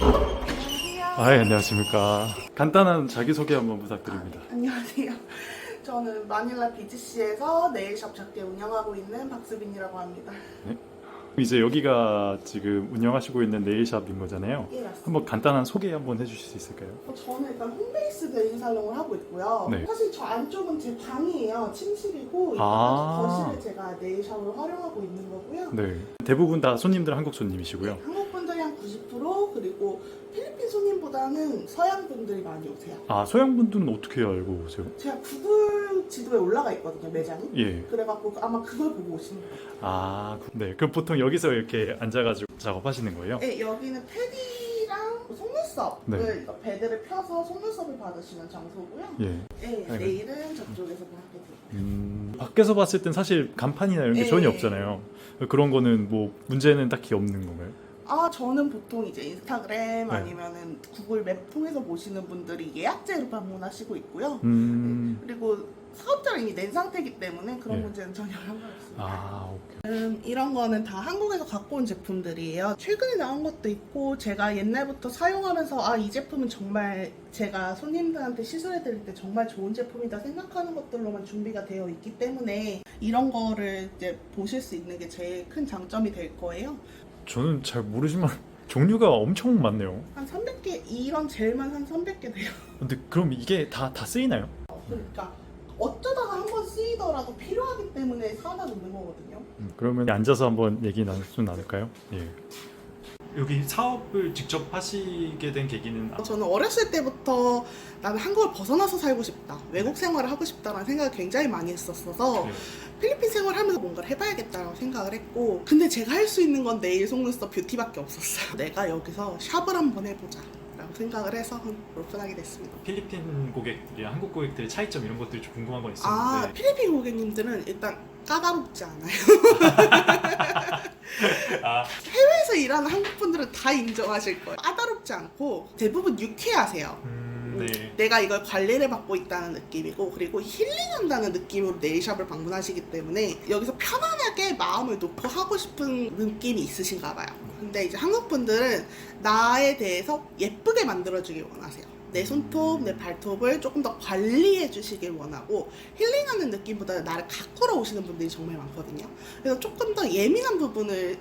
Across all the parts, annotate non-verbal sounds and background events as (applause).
안녕하세요. 아, 예, 안녕하십니까. 간단한 자기소개 한번 부탁드립니다. 안녕하세요. 저는 마닐라 비즈시에서 네일샵 작게 운영하고 있는 박수빈이라고 합니다. 이제 여기가 지금 운영하시고 있는 네일샵인 거잖아요. 예, 맞습니다. 한번 간단한 소개 한번 해주실 수 있을까요? 어, 저는 일단 홈베이스 네일 살롱을 하고 있고요. 네. 사실 저 안쪽은 제 방이에요. 침실이고 아. 거실에 제가 네일샵을 활용하고 있는 거고요. 네. 대부분 다 손님들 한국 손님이시고요. 한국 분 들이 한90% 그리고 필리핀 손님보다는 서양 분들이 많이 오세요. 아, 소양 분들은 어떻게 알고 오세요? 제가 구글 지도에 올라가 있거든요, 매장이. 예. 그래갖고 아마 그걸 보고 오시는 거예요. 아, 네. 그럼 보통 여기서 이렇게 앉아가지고 작업하시는 거예요? 네, 여기는 패디랑 속눈썹을 네. 이거 베드를 펴서 속눈썹을 받으시는 장소고요. 예. 네, 아이고. 내일은 저쪽에서 하게 돼요. 음, 밖에서 봤을 땐 사실 간판이나 이런 게 예. 전혀 없잖아요. 그런 거는 뭐 문제는 딱히 없는 건가요? 아, 저는 보통 이제 인스타그램 네. 아니면은 구글 맵 통해서 보시는 분들이 예약제로 방문하시고 있고요. 음. 그리고 사업자가 이미 낸 상태이기 때문에 그런 예. 문제는 전혀 상관없습니다. 아, 오케이. 음, 이런 거는 다 한국에서 갖고 온 제품들이에요. 최근에 나온 것도 있고 제가 옛날부터 사용하면서 아 이 제품은 정말 제가 손님들한테 시술해 드릴 때 정말 좋은 제품이다 생각하는 것들로만 준비가 되어 있기 때문에 이런 거를 이제 보실 수 있는 게 제일 큰 장점이 될 거예요. 저는 잘 모르지만 (laughs) 종류가 엄청 많네요. 한 300개 이런 젤만 한 300개 돼요. 근데 그럼 이게 다, 다 쓰이나요? 그러니까 어쩌다가 한 번 쓰이더라도 필요하기 때문에 사다 놓는 거거든요. 음, 그러면 앉아서 한번 얘기 나눌 수 나눌까요? 예. 여기 사업을 직접 하시게 된 계기는 저는 어렸을 때부터 나는 한국을 벗어나서 살고 싶다. 외국 생활을 하고 싶다라는 생각을 굉장히 많이 했었어서 네. 필리핀 생활하면서 뭔가를 해봐야겠다라고 생각을 했고 근데 제가 할 수 있는 건 네일 속눈썹 뷰티밖에 없었어요. (laughs) 내가 여기서 샵을 한번 해보자. 라고 생각을 해서 오픈하게 됐습니다. 필리핀 고객들이랑 한국 고객들의 차이점 이런 것들이 좀 궁금한 건 아, 있었는데 필리핀 고객님들은 일단 까다롭지 않아요. (laughs) 아, 해외에서 일하는 한국 분들은 다 인정하실 거예요. 까다롭지 않고 대부분 유쾌하세요. 음, 네. 내가 이걸 관리를 받고 있다는 느낌이고 그리고 힐링한다는 느낌으로 네일샵을 방문하시기 때문에 여기서 편안하게 마음을 놓고 하고 싶은 느낌이 있으신가 봐요. 근데 이제 한국 분들은 나에 대해서 예쁘게 만들어주길 원하세요. 내 손톱, 내 발톱을 조금 더 관리해 주시길 원하고 힐링하는 느낌보다 나를 가꾸러 오시는 분들이 정말 많거든요. 그래서 조금 더 예민한 부분을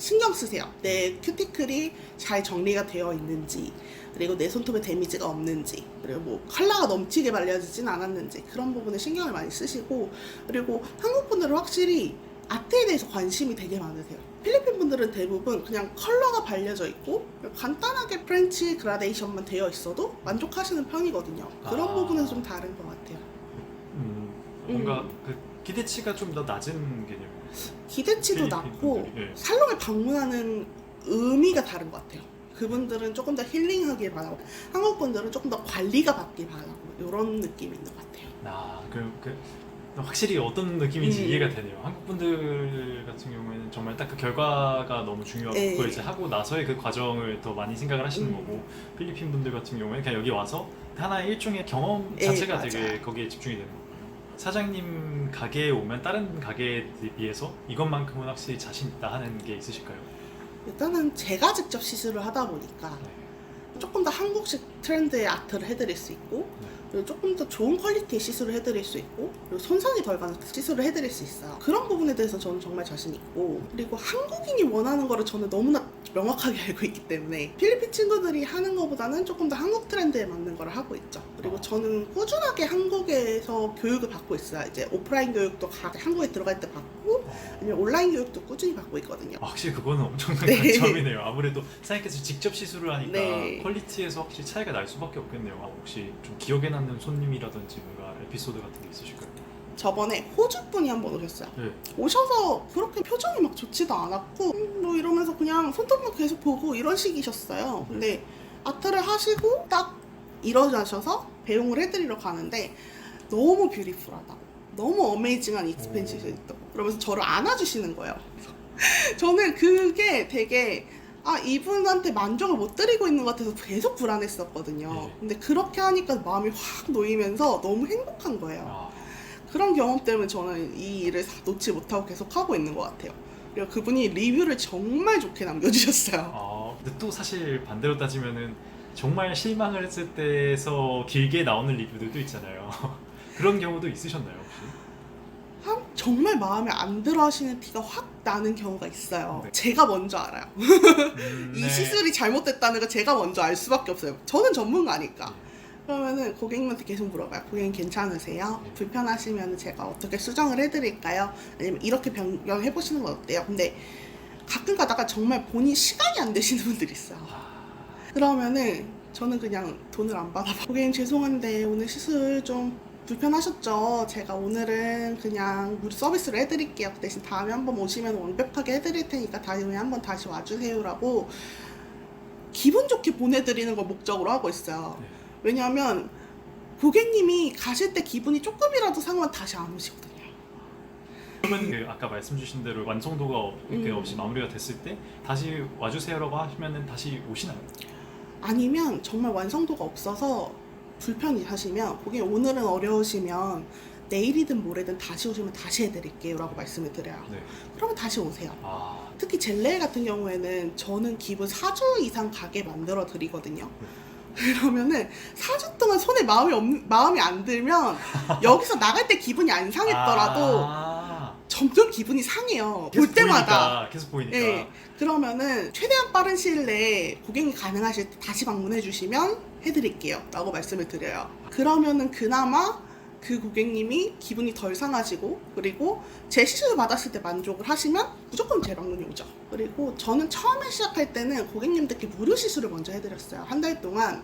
신경 쓰세요. 내 큐티클이 잘 정리가 되어 있는지, 그리고 내 손톱에 데미지가 없는지, 그리고 뭐 컬러가 넘치게 발려지진 않았는지 그런 부분에 신경을 많이 쓰시고, 그리고 한국 분들은 확실히 아트에 대해서 관심이 되게 많으세요. 필리핀 분들은 대부분 그냥 컬러가 발려져 있고 간단하게 프렌치 그라데이션만 되어 있어도 만족하시는 편이거든요. 그런 아. 부분은 좀 다른 것 같아요. 음, 뭔가 그 기대치가 좀 더 낮은 개념. 기대치도 필리핀 낮고 예. 살롱에 방문하는 의미가 다른 것 같아요. 그분들은 조금 더 힐링하길 바라고 한국 분들은 조금 더 관리가 받길 바라고 이런 느낌인 것 같아요. 아, 그, 그 확실히 어떤 느낌인지 음. 이해가 되네요. 한국 분들 같은 경우에는 정말 딱 그 결과가 너무 중요하고 네. 그걸 이제 하고 나서의 그 과정을 더 많이 생각을 하시는 음. 거고 필리핀 분들 같은 경우에는 그냥 여기 와서 하나의 일종의 경험 네, 자체가 되게 맞아요. 거기에 집중이 되는 거예요. 사장님 가게에 오면 다른 가게에 비해서 이것만큼은 확실히 자신 있다 하는 게 있으실까요? 일단은 제가 직접 시술을 하다 보니까 네. 조금 더 한국식 트렌드의 아트를 해드릴 수 있고 네. 그리고 조금 더 좋은 퀄리티의 시술을 해드릴 수 있고 그리고 손상이 덜 가는 시술을 해드릴 수 있어요. 그런 부분에 대해서 저는 정말 자신 있고 그리고 한국인이 원하는 거를 저는 너무나 명확하게 알고 있기 때문에 필리핀 친구들이 하는 것보다는 조금 더 한국 트렌드에 맞는 거를 하고 있죠. 그리고 아. 저는 꾸준하게 한국에서 교육을 받고 있어요. 이제 오프라인 교육도 가- 한국에 들어갈 때 받고 어. 아니면 온라인 교육도 꾸준히 받고 있거든요. 아, 확실히 그거는 엄청난 네. 장점이네요. 아무래도 사장님께서 직접 시술을 하니까 네. 퀄리티에서 확실히 차이가 날 수밖에 없겠네요. 아, 혹시 좀 기억에 남는 손님이라든지 뭔가 에피소드 같은 게 있으실까요? 저번에 호주 분이 한 번 오셨어요. 네. 오셔서 그렇게 표정이 막 좋지도 않았고 음, 뭐 이러면서 그냥 손톱만 계속 보고 이런 식이셨어요. 근데 아트를 하시고 딱 일어나셔서 배웅을 해드리러 가는데 너무 뷰티풀하다. 너무 어메이징한 익스펜시션이 있다고 그러면서 저를 안아주시는 거예요. (laughs) 저는 그게 되게 아 이분한테 만족을 못 드리고 있는 것 같아서 계속 불안했었거든요. 네. 근데 그렇게 하니까 마음이 확 놓이면서 너무 행복한 거예요. 아, 그런 경험 때문에 저는 이 일을 사- 놓지 못하고 계속 하고 있는 것 같아요. 그리고 그분이 리뷰를 정말 좋게 남겨주셨어요. 어, 근데 또 사실 반대로 따지면은 정말 실망을 했을 때에서 길게 나오는 리뷰들도 있잖아요. (laughs) 그런 경우도 있으셨나요 혹시? 한- 정말 마음에 안 들어 하시는 티가 확 나는 경우가 있어요. 네. 제가 먼저 알아요. (laughs) 음, 이 네. 시술이 잘못됐다는 거 제가 먼저 알 수밖에 없어요. 저는 전문가니까. 그러면은 고객님한테 계속 물어봐요. 고객님 괜찮으세요? 네. 불편하시면 제가 어떻게 수정을 해드릴까요? 아니면 이렇게 변경해 보시는 건 어때요? 근데 가끔 가다가 정말 본인 시간이 안 되시는 분들이 있어요. 아, 그러면은 저는 그냥 돈을 안 받아봐. 고객님 죄송한데 오늘 시술 좀 불편하셨죠? 제가 오늘은 그냥 무료 서비스로 해드릴게요. 그 대신 다음에 한번 오시면 완벽하게 해드릴 테니까 다음에 한번 다시 와주세요라고 기분 좋게 보내드리는 걸 목적으로 하고 있어요. 네. 왜냐하면 고객님이 가실 때 기분이 조금이라도 상하면 다시 안 오시거든요. 그러면 그 아까 말씀 주신 대로 완성도가 없- 이렇게 음. 없이 마무리가 됐을 때 다시 와주세요라고 하시면은 다시 오시나요? 아니면 정말 완성도가 없어서 불편히 하시면 고객님 오늘은 어려우시면 내일이든 모레든 다시 오시면 다시 해드릴게요 라고 말씀을 드려요 네. 그러면 다시 오세요 아, 특히 젤레 같은 경우에는 저는 기본 4주 이상 가게 만들어 드리거든요 (laughs) 그러면은 4주 동안 손에 마음이 없, 마음이 안 들면 (laughs) 여기서 나갈 때 기분이 안 상했더라도 아, 점점 기분이 상해요. 계속 볼 때마다 보이니까, 계속 보이니까. 네. 그러면은 최대한 빠른 시일 내에 고객이 가능하실 때 다시 방문해 주시면 해드릴게요. 라고 말씀을 드려요. 그러면은 그나마 그 고객님이 기분이 덜 상하시고 그리고 제 시술을 받았을 때 만족을 하시면 무조건 제 방문이 오죠 그리고 저는 처음에 시작할 때는 고객님들께 무료 시술을 먼저 해드렸어요 한 달 동안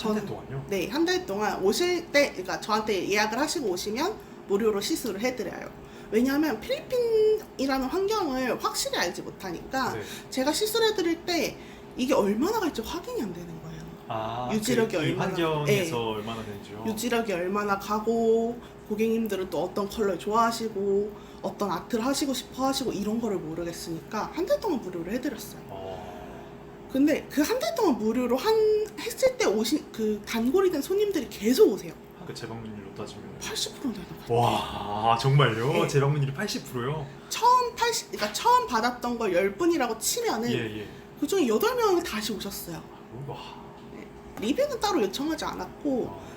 한달 동안요? 네, 한 달 동안 오실 때, 그러니까 저한테 예약을 하시고 오시면 무료로 시술을 해드려요. 왜냐하면 필리핀이라는 환경을 확실히 알지 못하니까 네. 제가 시술해드릴 때 이게 얼마나 갈지 확인이 안 되는 거예요. 아, 유지력이 그, 이 얼마나- 환경에서 네. 얼마나 되는지요? 유지력이 얼마나 가고 고객님들은 또 어떤 컬러를 좋아하시고 어떤 아트를 하시고 싶어 하시고 이런 거를 모르겠으니까 한 달 동안 무료로 해드렸어요. 어, 근데 그 한 달 동안 무료로 한 했을 때 오신 그 단골이 된 손님들이 계속 오세요. 그 재방문율로 따지면 80% 되는 거예요. 와 정말요? 네. 재방문율이 80%요? 처음 80, 그러니까 처음 받았던 걸 10분이라고 치면은 예 예. 그 중에 8명이 다시 오셨어요. 와. 리뷰는 따로 요청하지 않았고 어,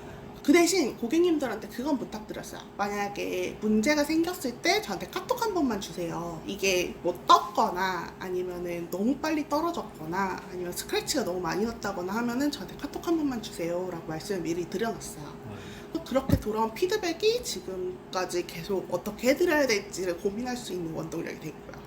그 대신 고객님들한테 그건 부탁드렸어요. 만약에 문제가 생겼을 때 저한테 카톡 한 번만 주세요. 이게 뭐 떴거나 아니면은 너무 빨리 떨어졌거나 아니면 스크래치가 너무 많이 났다거나 하면은 저한테 카톡 한 번만 주세요. 라고 말씀을 미리 드려놨어요. 네. 그렇게 돌아온 피드백이 지금까지 계속 어떻게 해드려야 될지를 고민할 수 있는 원동력이 됐고요.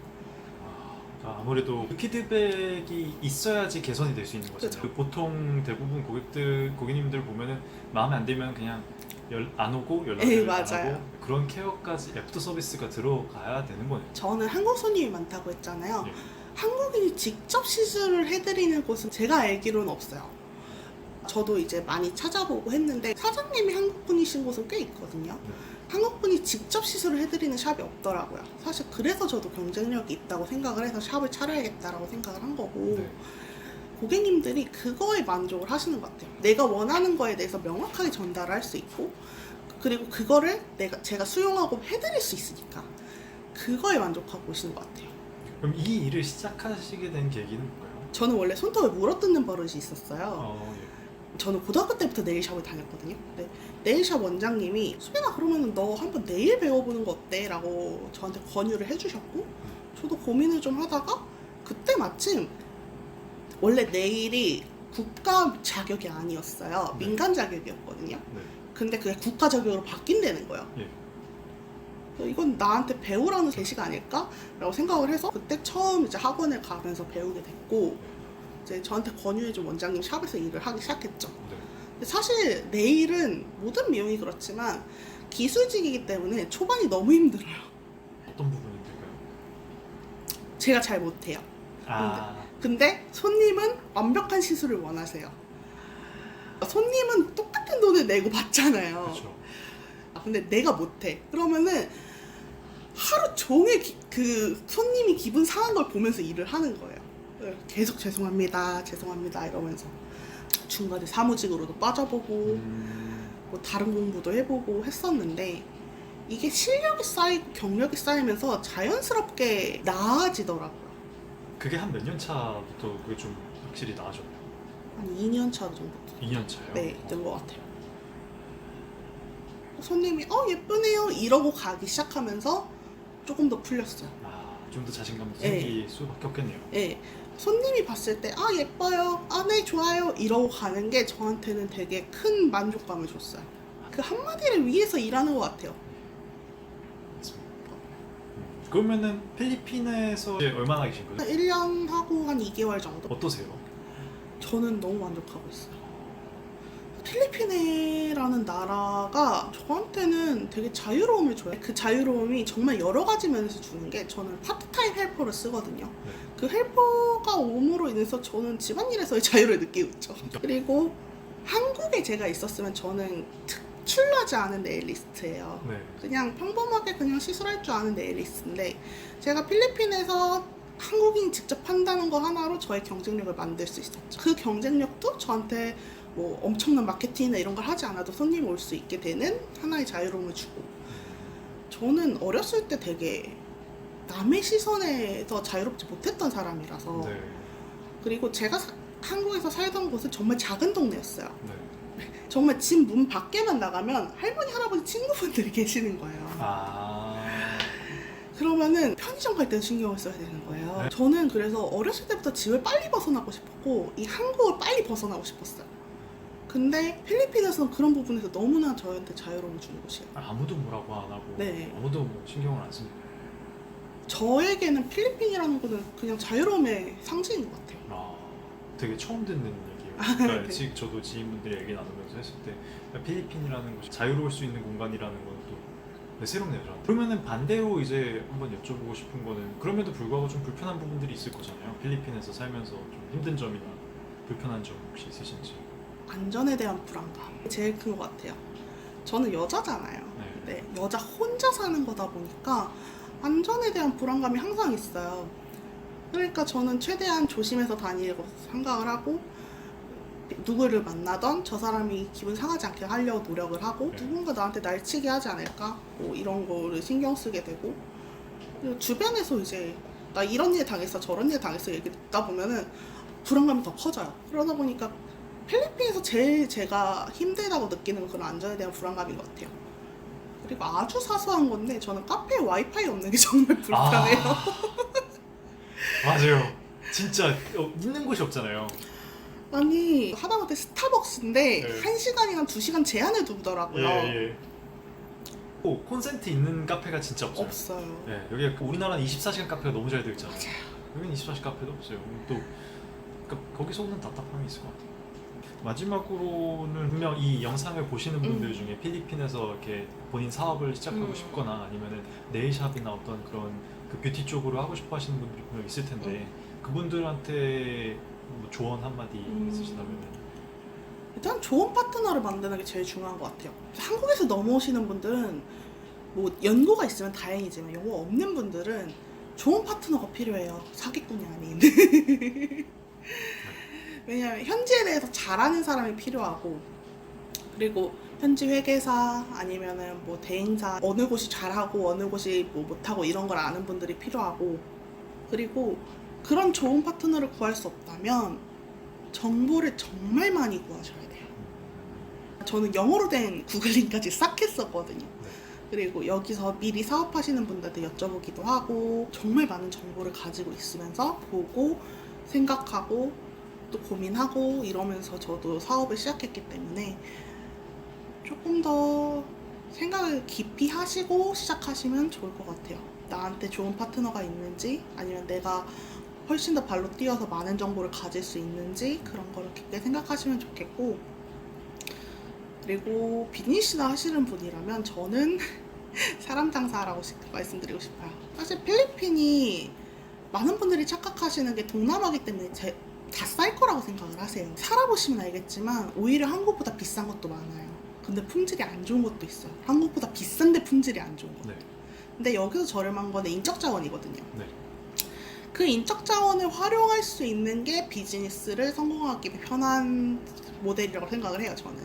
아, 아무래도 그 피드백이 있어야지 개선이 될 수 있는 거잖아요. 그쵸. 그 보통 대부분 고객들 고객님들 보면은 마음에 안 들면 그냥 열, 안 오고 연락을 네, 안 맞아요. 하고 그런 케어까지 애프터 서비스가 들어가야 되는 거네요. 저는 한국 손님이 많다고 했잖아요. 예. 한국인이 직접 시술을 해드리는 곳은 제가 알기로는 없어요. 저도 이제 많이 찾아보고 했는데 사장님이 한국 분이신 곳은 꽤 있거든요. 네. 한국분이 직접 시술을 해드리는 샵이 없더라고요. 사실 그래서 저도 경쟁력이 있다고 생각을 해서 샵을 차려야겠다라고 생각을 한 거고 네. 고객님들이 그거에 만족을 하시는 것 같아요. 내가 원하는 거에 대해서 명확하게 전달할 수 있고 그리고 그거를 내가 제가 수용하고 해드릴 수 있으니까 그거에 만족하고 오시는 것 같아요. 그럼 이 일을 시작하시게 된 계기는 뭔가요? 저는 원래 손톱에 물어뜯는 버릇이 있었어요. 어, 예. 저는 고등학교 때부터 네일샵을 다녔거든요. 근데 네일샵 원장님이 수빈아 그러면은 너 한번 네일 배워보는 거 어때? 라고 저한테 권유를 해주셨고 저도 고민을 좀 하다가 그때 마침 원래 네일이 국가 자격이 아니었어요. 네. 민간 자격이었거든요. 네. 근데 그게 국가 자격으로 바뀐다는 거예요. 예. 그래서 이건 나한테 배우라는 제시가 아닐까? 라고 생각을 해서 그때 처음 이제 학원을 가면서 배우게 됐고 이제 저한테 권유해준 원장님 샵에서 일을 하기 시작했죠. 네. 근데 사실 네일은 모든 미용이 그렇지만 기술직이기 때문에 초반이 너무 힘들어요. 어떤 부분이 될까요? 제가 잘 못해요. 아, 근데 손님은 완벽한 시술을 원하세요. 손님은 똑같은 돈을 내고 받잖아요. 그렇죠. 아, 근데 내가 못해. 그러면은 하루 종일 기- 그 손님이 기분 상한 걸 보면서 일을 하는 거예요. 네, 계속 죄송합니다, 죄송합니다 이러면서 중간에 사무직으로도 빠져보고 음, 뭐 다른 공부도 해보고 했었는데 이게 실력이 쌓이고 경력이 쌓이면서 자연스럽게 나아지더라고요. 그게 한 몇 년 차부터 그게 좀 확실히 나아졌나요? 한 2년 차 정도. 2년 차요? 네, 된것 같아요. 손님이 어 예쁘네요 이러고 가기 시작하면서 조금 더 풀렸어요. 아, 좀 더 자신감도 네. 생길 수밖에 없겠네요. 예. 손님이 봤을 때 아 예뻐요, 아 네 좋아요 이러고 가는 게 저한테는 되게 큰 만족감을 줬어요. 그 한마디를 위해서 일하는 것 같아요. 그러면은 필리핀에서 이제 얼마나 계신 한 거죠? 1년 하고 한 2개월 정도? 어떠세요? 저는 너무 만족하고 있어요. 필리핀이라는 나라가 저한테는 되게 자유로움을 줘요. 그 자유로움이 정말 여러 가지 면에서 주는 게 저는 파트타임 헬퍼를 쓰거든요. 네. 그 헬퍼가 옴으로 인해서 저는 집안일에서의 자유를 느끼고 있죠. 그리고 한국에 제가 있었으면 저는 특출나지 않은 네일리스트예요. 네. 그냥 평범하게 그냥 시술할 줄 아는 네일리스트인데 제가 필리핀에서 한국인이 직접 한다는 거 하나로 저의 경쟁력을 만들 수 있었죠. 그 경쟁력도 저한테 뭐 엄청난 마케팅이나 이런 걸 하지 않아도 손님이 올 수 있게 되는 하나의 자유로움을 주고 저는 어렸을 때 되게 남의 시선에서 자유롭지 못했던 사람이라서 네. 그리고 제가 사- 한국에서 살던 곳은 정말 작은 동네였어요. 네. (laughs) 정말 집 문 밖에만 나가면 할머니 할아버지 친구분들이 계시는 거예요. 아. 그러면은 편의점 갈 때는 신경을 써야 되는 거예요. 네. 저는 그래서 어렸을 때부터 집을 빨리 벗어나고 싶었고 이 한국을 빨리 벗어나고 싶었어요. 근데 필리핀에서는 그런 부분에서 너무나 저한테 자유로움을 주는 곳이에요. 아무도 뭐라고 안 하고 네. 아무도 뭐 신경을 안 씁니다. 저에게는 필리핀이라는 곳은 그냥 자유로움의 상징인 것 같아요. 아, 되게 처음 듣는 얘기예요. 아, 그러니까 네. 지금 저도 지인분들이 얘기 나누면서 했을 때 필리핀이라는 곳이 자유로울 수 있는 공간이라는 건또 네, 새롭네요. 저한테. 그러면은 반대로 이제 한번 여쭤보고 싶은 거는 그럼에도 불구하고 좀 불편한 부분들이 있을 거잖아요. 필리핀에서 살면서 좀 힘든 점이나 불편한 점 혹시 있으신지. 안전에 대한 불안감 제일 큰 것 같아요. 저는 여자잖아요. 네. 네, 여자 혼자 사는 거다 보니까 안전에 대한 불안감이 항상 있어요. 그러니까 저는 최대한 조심해서 다니려고 생각을 하고 누구를 만나던 저 사람이 기분 상하지 않게 하려고 노력을 하고 네. 누군가 나한테 날치기 하지 않을까 뭐 이런 거를 신경 쓰게 되고 그리고 주변에서 이제 나 이런 일 당했어 저런 일 당했어 얘기 듣다 보면은 불안감이 더 커져요. 그러다 보니까 필리핀에서 제일 제가 힘들다고 느끼는 그런 안전에 대한 불안감인 것 같아요. 그리고 아주 사소한 건데 저는 카페에 와이파이 없는 게 (laughs) 정말 불편해요. 아, 맞아요. 진짜 어, 있는 곳이 없잖아요. 아. 니 하다못해 스타벅스인데 네. 한 시간이나 두 시간 제한을 두더라고요. 예, 예. 오, 콘센트 있는 카페가 진짜 없어요. 없어요. 예, 여기 우리나라는 24시간 카페가 너무 잘 되어 있잖아요. 여기는 24시간 카페도 없어요. 또 그러니까 거기서 오는 답답함이 있을 것 같아요. 마지막으로는 분명 이 영상을 보시는 분들 음. 중에 필리핀에서 이렇게 본인 사업을 시작하고 음. 싶거나 아니면은 네일샵이나 어떤 그런 그 뷰티 쪽으로 하고 싶어 하시는 분들이 분명 있을 텐데 그분들한테 뭐 조언 한마디 음. 있으시다면은 일단 좋은 파트너를 만드는 게 제일 중요한 것 같아요. 한국에서 넘어오시는 분들은 뭐 연고가 있으면 다행이지만 연고 없는 분들은 좋은 파트너가 필요해요. 사기꾼이 아닌. (laughs) 왜냐하면 현지에 대해서 잘 아는 사람이 필요하고 그리고 현지 회계사 아니면은 뭐 대행사 어느 곳이 잘하고 어느 곳이 뭐 못하고 이런 걸 아는 분들이 필요하고 그리고 그런 좋은 파트너를 구할 수 없다면 정보를 정말 많이 구하셔야 돼요. 저는 영어로 된 구글링까지 싹 했었거든요. 그리고 여기서 미리 사업하시는 분들한테 여쭤보기도 하고 정말 많은 정보를 가지고 있으면서 보고 생각하고 또 고민하고 이러면서 저도 사업을 시작했기 때문에 조금 더 생각을 깊이 하시고 시작하시면 좋을 것 같아요. 나한테 좋은 파트너가 있는지 아니면 내가 훨씬 더 발로 뛰어서 많은 정보를 가질 수 있는지 그런 거를 깊게 생각하시면 좋겠고 그리고 비즈니스나 하시는 분이라면 저는 (laughs) 사람 장사라고 시- 말씀드리고 싶어요. 사실 필리핀이 많은 분들이 착각하시는 게 동남아기 때문에 제, 다 쌀 거라고 생각을 하세요. 살아보시면 알겠지만 오히려 한국보다 비싼 것도 많아요. 근데 품질이 안 좋은 것도 있어요. 한국보다 비싼데 품질이 안 좋은 거. 네. 근데 여기서 저렴한 거는 인적 자원이거든요. 네. 그 인적 자원을 활용할 수 있는 게 비즈니스를 성공하기 편한 모델이라고 생각을 해요, 저는.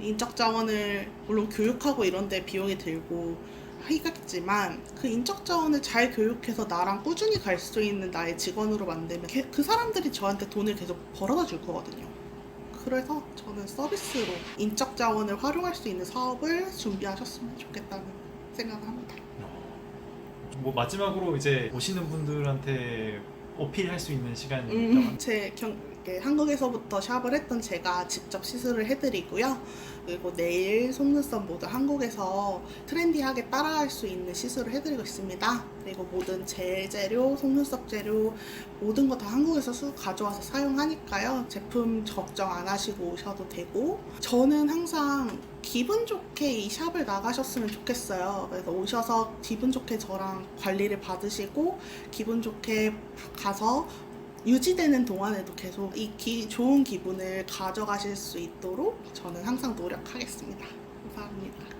인적 자원을 물론 교육하고 이런 데 비용이 들고 하겠지만 그 인적 자원을 잘 교육해서 나랑 꾸준히 갈 수 있는 나의 직원으로 만들면 걔- 그 사람들이 저한테 돈을 계속 벌어다 줄 거거든요. 그래서 저는 서비스로 인적 자원을 활용할 수 있는 사업을 준비하셨으면 좋겠다는 생각을 합니다. 뭐 마지막으로 이제 오시는 분들한테 어필할 수 있는 시간이니까 음, 제 경, 한국에서부터 샵을 했던 제가 직접 시술을 해드리고요. 그리고 내일 속눈썹 모두 한국에서 트렌디하게 따라할 수 있는 시술을 해드리고 있습니다. 그리고 모든 제재료, 속눈썹 재료 모든 거 다 한국에서 수 가져와서 사용하니까요. 제품 걱정 안 하시고 오셔도 되고 저는 항상 기분 좋게 이 샵을 나가셨으면 좋겠어요. 그래서 오셔서 기분 좋게 저랑 관리를 받으시고 기분 좋게 가서 유지되는 동안에도 계속 이 기- 좋은 기분을 가져가실 수 있도록 저는 항상 노력하겠습니다. 감사합니다.